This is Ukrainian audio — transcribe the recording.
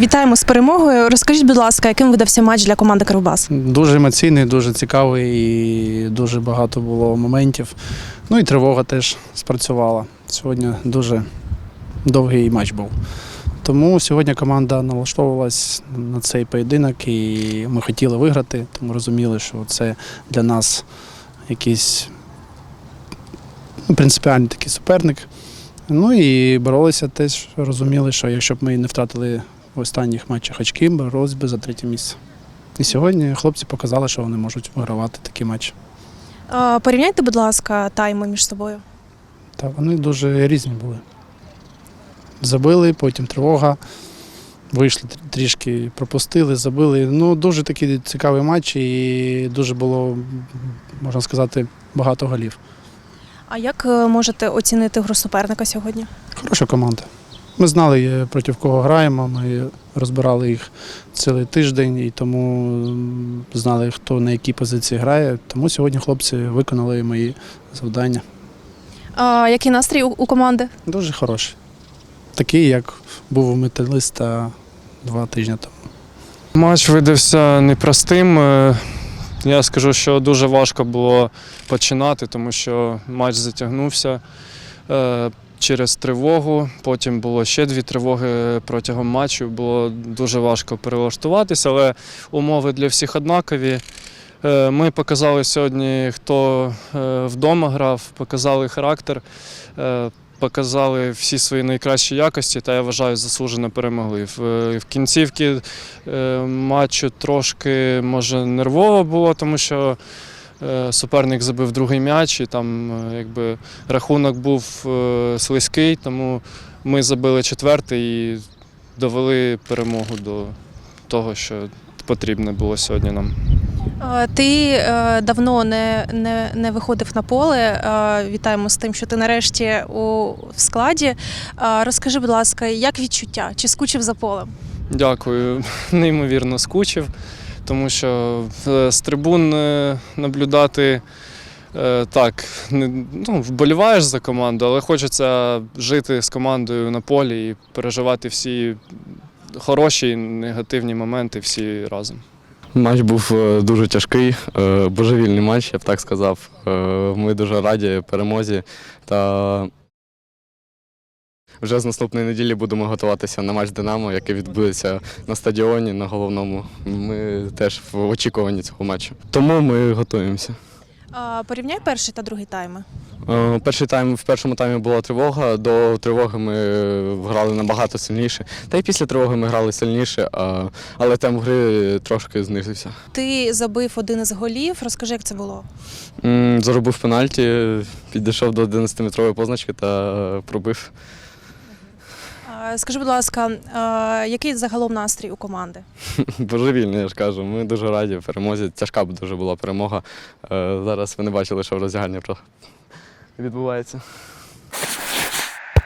Вітаємо з перемогою. Розкажіть, будь ласка, яким видався матч для команди Кривбас? Дуже емоційний, дуже цікавий і дуже багато було моментів. Ну і тривога теж спрацювала. Сьогодні дуже довгий матч був. Тому сьогодні команда налаштовувалась на цей поєдинок і ми хотіли виграти, тому розуміли, що це для нас якийсь ну, принципіальний такий суперник. Ну і боролися теж, розуміли, що якщо б ми не втратили в останніх матчах очки, боролись би за третє місце. І сьогодні хлопці показали, що вони можуть вигравати такі матчі. Е, Порівняйте, будь ласка, тайми між собою. Та вони дуже різні були. Забили, потім тривога. Вийшли трішки, пропустили, забили. Ну, дуже такий цікавий матч і дуже було, можна сказати, багато голів. А як е, можете оцінити гру суперника сьогодні? Хороша команда. Ми знали, е, проти кого граємо. Ми розбирали їх цілий тиждень і тому знали, хто на якій позиції грає. Тому сьогодні хлопці виконали мої завдання. А, який настрій у, команди? Дуже хороший. Такий, як був у металиста два тижні тому. Матч видався непростим. Е, Я скажу, що дуже важко було починати, тому що матч затягнувся е, через тривогу. Потім було ще дві тривоги протягом матчу. Було дуже важко перелаштуватися, але умови для всіх однакові. Е, Ми показали сьогодні, хто е, вдома грав, показали характер, е, показали всі свої найкращі якості, та я вважаю, заслужено перемогли. В, кінцівці матчу трошки може нервово було, тому що суперник забив другий м'яч, і там е, якби рахунок був е, слизький, тому ми забили четвертий і довели перемогу до того, що потрібно було сьогодні нам. Е, Ти е, давно не, не, не виходив на поле. Е, Вітаємо з тим, що ти нарешті у в складі. Е, Розкажи, будь ласка, як відчуття? Чи скучив за полем? Дякую, неймовірно скучив, тому що е, з трибун е, наблюдати е, так, ну, вболіваєш за команду, але хочеться жити з командою на полі і переживати всі хороші і негативні моменти всі разом. Матч був дуже тяжкий, божевільний матч, я б так сказав. Ми дуже раді перемозі. Та вже з наступної неділі будемо готуватися на матч Динамо, який відбудеться на стадіоні, на головному. Ми теж в очікуванні цього матчу. Тому ми готуємося. Порівняй перший та другий тайми. Е, Перший тайм в першому таймі була тривога. До тривоги ми грали набагато сильніше. Та й після тривоги ми грали сильніше, а- але темп гри трошки знизився. Ти забив один із голів. Розкажи, як це було. Заробив пенальті, підійшов до 11-метрової позначки та е, пробив. Скажи, будь ласка, е, який загалом настрій у команди? Божевільний, я ж кажу. Ми дуже раді перемозі. Тяжка б дуже була перемога. Е, Зараз ви не бачили, що в роздягальні відбувається.